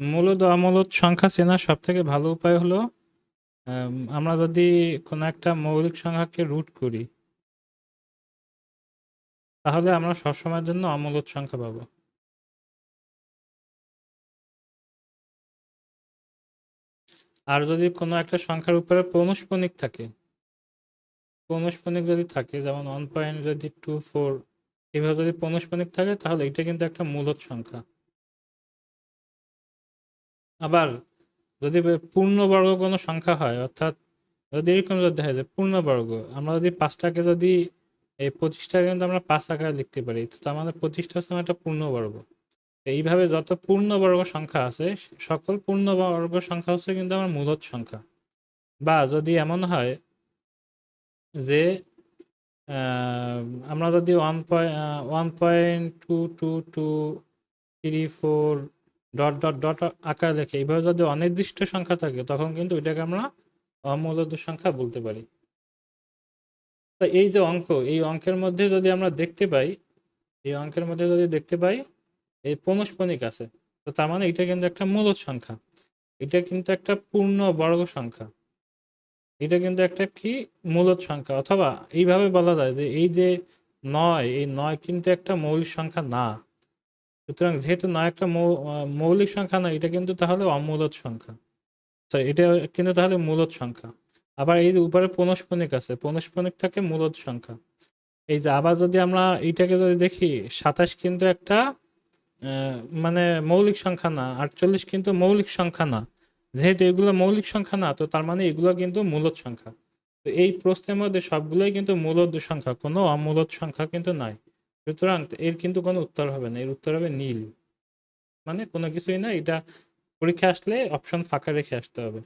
মূলদ অমূলদ সংখ্যা চেনার সবথেকে ভালো উপায় হলো আম, আমরা যদি কোনো একটা মৌলিক সংখ্যাকে রুট করি তাহলে আমরা সবসময়ের জন্য অমূলদ সংখ্যা পাবো। আর যদি কোনো একটা সংখ্যার উপরে পৌনঃপুনিক থাকে পৌনঃপুনিক যদি থাকে যেমন ওয়ান পয়েন্ট যদি টু ফোর এভাবে যদি পৌনঃপুনিক থাকে তাহলে এটা কিন্তু একটা মূলত সংখ্যা। আবার যদি পূর্ণবর্গ কোনো সংখ্যা হয়, অর্থাৎ যদি এরকম যদি দেখা যায় পূর্ণবর্গ, আমরা যদি পাঁচটাকে যদি এই পঁচিশটাকে কিন্তু আমরা পাঁচ আকারে লিখতে পারি, তো মানে পঁচিশটা হচ্ছে একটা পূর্ণবর্গ। এইভাবে যত পূর্ণবর্গ সংখ্যা আছে, সকল পূর্ণবর্গ সংখ্যা হচ্ছে কিন্তু আমার মূলদ সংখ্যা। বা যদি এমন হয় যে আমরা যদি one point one point two two two three four dot dot dot আকার লেখে। এইভাবে যদি অনির্দিষ্ট সংখ্যা থাকে, তখন কিন্তু এটাকে আমরা অমূলদ সংখ্যা বলতে পারি। তো এই যে অঙ্ক, এই অঙ্কের মধ্যে যদি আমরা দেখতে পাই, এই অঙ্কের মধ্যে যদি দেখতে পাই, এই পৌনঃপুনিক আছে। তো তার মানে এটা কিন্তু একটা মূলদ সংখ্যা। এটা কিন্তু একটা পূর্ণ বর্গ সংখ্যা। এটা কিন্তু একটা কি? মূলদ সংখ্যা। অথবা এইভাবে বলা যায় যে এই যে নয়, এই নয় কিন্তু একটা মৌলিক সংখ্যা না। সুতরাং যেহেতু না একটা মৌলিক সংখ্যা না এটা কিন্তু তাহলে অমূলদ সংখ্যা। Sorry, এটা কিন্তু তাহলে মূলত সংখ্যা। আবার এই উপরে পৌনঃপুনিক আছে পৌনঃপুনিক থাকে মূলদ সংখ্যা। এই যে আবার যদি আমরা এইটাকে যদি দেখি সাতাশ কিন্তু একটা মানে মৌলিক সংখ্যা না আটচল্লিশ কিন্তু মৌলিক সংখ্যা না। যেহেতু এগুলো মৌলিক সংখ্যা না তো তার মানে এগুলো কিন্তু মূলত সংখ্যা। তো এই প্রশ্নের মধ্যে সবগুলোই কিন্তু মূলদ সংখ্যা কোনো অমূলদ সংখ্যা কিন্তু নাই। সুতরাং এর কিন্তু কোনো উত্তর হবে না, এর উত্তর হবে নীল। মানে কোনো কিছুই না, এটা পরীক্ষা আসলে অপশন ফাঁকা রেখে আসতে হবে।